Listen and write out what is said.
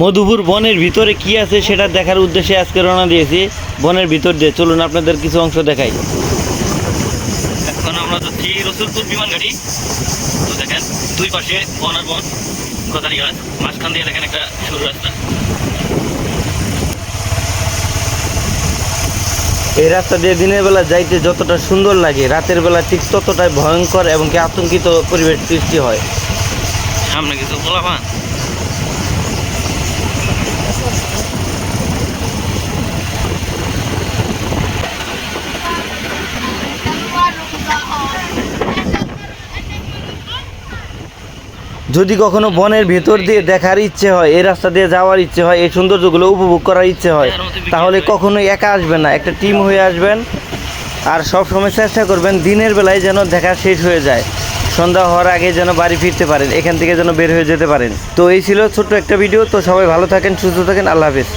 মধুপুর বনের ভিতরে কি আছে সেটা দেখার উদ্দেশ্যে আজকে রওনা দিয়েছি। বনের ভিতর দিয়ে চলুন আপনাদের কিছু অংশ দেখাই। এখন আমরা যাচ্ছি রসুলপুর বিমান গাড়ি তো দেখেন দুই পাশে বন আর বন গদারি গাছ মাঝখান দিয়ে দেখেন একটা সরু রাস্তা। এই রাস্তা দিয়ে দিনের বেলা যাইতে যতটা সুন্দর লাগে রাতের বেলা ঠিক ততটাই ভয়ঙ্কর এবং কি আতঙ্কিত পরিবেশ সৃষ্টি হয়। সামনে কিছু বলা যদি কখনো বনের ভেতর দিয়ে দেখার ইচ্ছে হয়, এই রাস্তা দিয়ে যাওয়ার ইচ্ছে হয়, এই সৌন্দর্যগুলো উপভোগ করার ইচ্ছে হয়, তাহলে কখনোই একা আসবেন না। একটা টিম হয়ে আসবেন আর সব সময় চেষ্টা করবেন দিনের বেলায় যেন দেখা শেষ হয়ে যায়। সন্ধ্যা হওয়ার আগে যেন বাড়ি ফিরতে পারেন, এখান থেকে যেন বের হয়ে যেতে পারেন। তো এই ছিল ছোট্ট একটা ভিডিও। তো সবাই ভালো থাকেন, সুস্থ থাকেন, আল্লাহ হাফেজ।